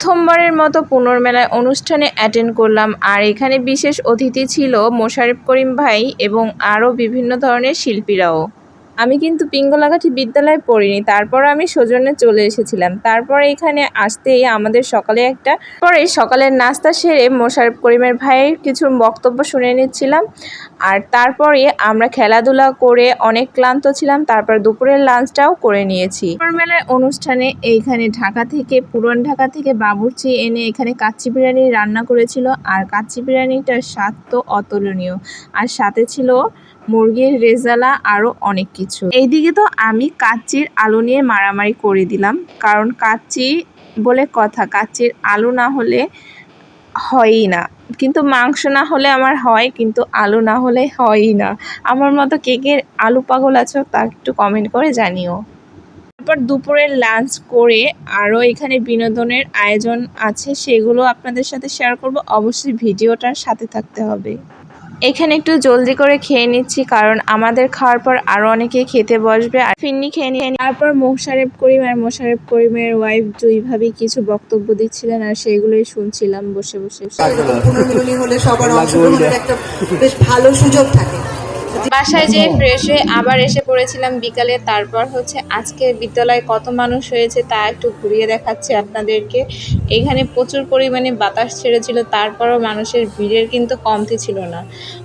প্রথমবারের মতো পুনর্মেলায় অনুষ্ঠানে অ্যাটেন্ড করলাম। আর এখানে বিশেষ অতিথি ছিল মোশারেফ করিম ভাই এবং আরও বিভিন্ন ধরনের শিল্পীরাও। আমি কিন্তু পিঙ্গলাঘাটি বিদ্যালয়ে পড়িনি, তারপর আমি সৌজন্যে চলে এসেছিলাম। তারপরে এখানে আসতেই আমাদের সকালে একটা পরে সকালের নাস্তা সেরে মোশারফ করিমের ভাইয়ের কিছু বক্তব্য শুনে নিচ্ছিলাম। আর তারপরে আমরা খেলাধুলা করে অনেক ক্লান্ত ছিলাম, তারপর দুপুরের লাঞ্চটাও করে নিয়েছি। মেলার অনুষ্ঠানে এইখানে ঢাকা থেকে, পুরন ঢাকা থেকে বাবুর্চি এনে এখানে কাচ্চি বিরিয়ানি রান্না করেছিল, আর কাচ্চি বিরিয়ানিটার স্বাদ তো অতুলনীয়। আর সাথে ছিল মুরগির রেজালা, আরও অনেক কিছু। এইদিকে তো আমি কাচ্চির আলু নিয়ে মারামারি করে দিলাম। কারণ কাচ্চি বলে কথা, কাচ্চির আলু না হলে হয়ই না। কিন্তু মাংস না হলে আমার হয়, কিন্তু আলু না হলে হয়ই না। আমার মতো কেকের আলু পাগল আছো তা একটু কমেন্ট করে জানিও। তারপর দুপুরের লাঞ্চ করে আরও এখানে বিনোদনের আয়োজন আছে, সেগুলো আপনাদের সাথে শেয়ার করব। অবশ্যই ভিডিওটার সাথে থাকতে হবে। এখানে একটু জলদি করে খেয়ে নিচ্ছি কারণ আমাদের খাওয়ার পর আরও অনেকে খেতে বসবে। আর ফিন্নি খেয়ে নিয়ে তারপর মোশারেফ করিম আর মোশারেফ করিমের ওয়াইফ দুইভাবে কিছু বক্তব্য দিচ্ছিলেন আর সেইগুলোই শুনছিলাম বসে বসে। পুনর্মিলনী হলে সবার অংশগ্রহণের একটা বেশ ভালো সুযোগ থাকে। বাসায় যেয়ে ফ্রেশ হয়ে আবার এসে পড়েছিলাম বিকালে তারপর হচ্ছে আজকে বিদ্যালয়ে কত মানুষ হয়েছে তা একটু ঘুরিয়ে দেখাচ্ছি আপনাদেরকে। এখানে প্রচুর পরিমাণে বাতাস ছেড়েছিল, তারপরও মানুষের ভিড়ের কিন্তু কমতি ছিল না।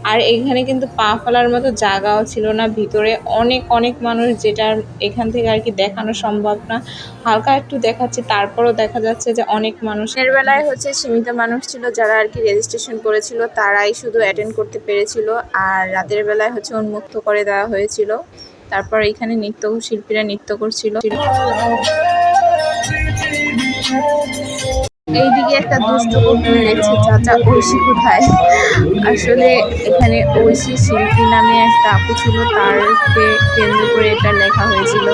আর এখানে কিন্তু পা ফেলার মতো জায়গাও ছিল না, ভিতরে অনেক অনেক মানুষ যেটা এখান থেকে আর কি দেখানো সম্ভব না। হালকা একটু দেখাচ্ছে, তারপরও দেখা যাচ্ছে যে অনেক মানুষের বেলায় হচ্ছে সীমিত মানুষ ছিল যারা আর কি রেজিস্ট্রেশন করেছিল, তারাই শুধু অ্যাটেন্ড করতে পেরেছিল। আর রাতের বেলায় হচ্ছে উন্মুক্ত করে দেওয়া হয়েছিল। তারপর এখানে নৃত্য শিল্পীরা নৃত্য করছিল। এইদিকে একটা দুষ্ট কোকিল লেগেছে চাচা ঐশী কোথায়? আসলে এখানে ঐশী শিল্পী নামে একটা আপু ছিল, তারকে কেন্দ্র করে এটা লেখা হয়েছিল।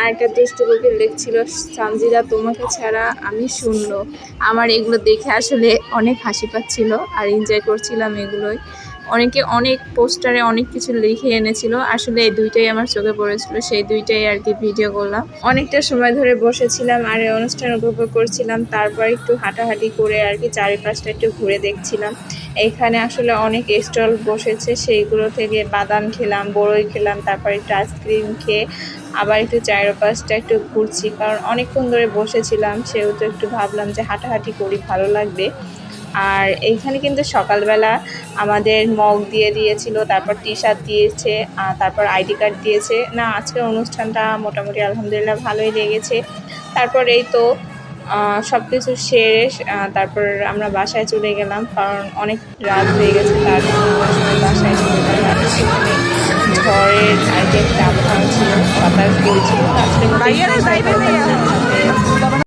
আরেকটা দুষ্ট কোকিল দেখছিল সানজিরা তোমাকে ছাড়া আমি শূন্য। আমার এগুলো দেখে আসলে অনেক হাসি পাচ্ছিল আর এনজয় করছিলাম এগুলোই। অনেকে অনেক পোস্টারে অনেক কিছু লিখে এনেছিল। আসলে এই দুইটাই আমার চোখে পড়েছিল, সেই দুইটাই আর কি ভিডিও করলাম। অনেকটা সময় ধরে বসেছিলাম আর অনুষ্ঠান উপভোগ করছিলাম, তারপর একটু হাঁটাহাঁটি করে আর কি চারিপাশটা একটু ঘুরে দেখছিলাম। এখানে আসলে অনেক স্টল বসেছে, সেইগুলো থেকে বাদাম খেলাম, বড়ই খেলাম, তারপর একটু আইসক্রিম খেয়ে আবার একটু চারপাশটা একটু ঘুরছি। কারণ অনেকক্ষণ ধরে বসেছিলাম, সেহেতু একটু ভাবলাম যে হাঁটাহাঁটি করি, ভালো লাগবে। আর এইখানে কিন্তু সকালবেলা আমাদের মগ দিয়ে দিয়েছিল তারপর টি শার্ট দিয়েছে আর তারপর আইডি কার্ড দিয়েছে। না আজকের অনুষ্ঠানটা মোটামুটি আলহামদুলিল্লাহ ভালোই লেগেছে। তারপর এই তো সব কিছু সেরে তারপর আমরা বাসায় চলে গেলাম কারণ অনেক রাত হয়ে গেছে তার জন্য আমরা সবাই বাসায় চলে গেলাম। সেখানে ঝড়ের আবহাওয়া ছিল বাতাস বইছিল